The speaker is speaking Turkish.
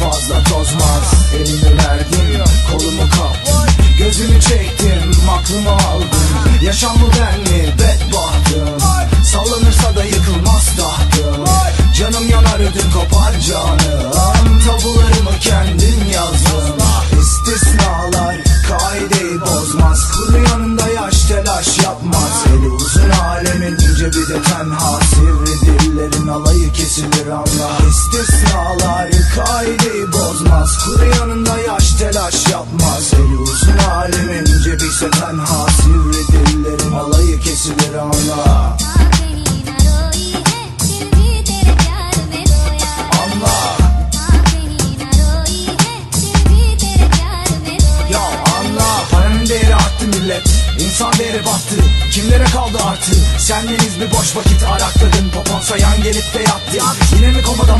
fazla tozmaz. Elimi verdim kolumu kaptım Gözümü çektim aklımı aldım. Yaşam mı ben mi bedbahtım Sallanırsa da yıkılmaz tahtım Canım yanar ödüm kopar canım Tabularımı kendim yazdım. İstisnalar kaideyi bozmaz. Kuru yanında yaş telaş yapmaz. Eli uzun alemin ince bir de tenha sivridir Alimlerin alayı kesilir anla İstisnalar kaideyi bozmaz. Kuru yanında yaş telaş yapmaz. Eli uzun alimin cebi ise tenha Sivri dillerin alayı kesilir anla millet. İnsan değeri battı. Kimlere kaldı artı? Sendeniz bir boş vakit arakladım Poponsa gelip de yattı Yine mi komadan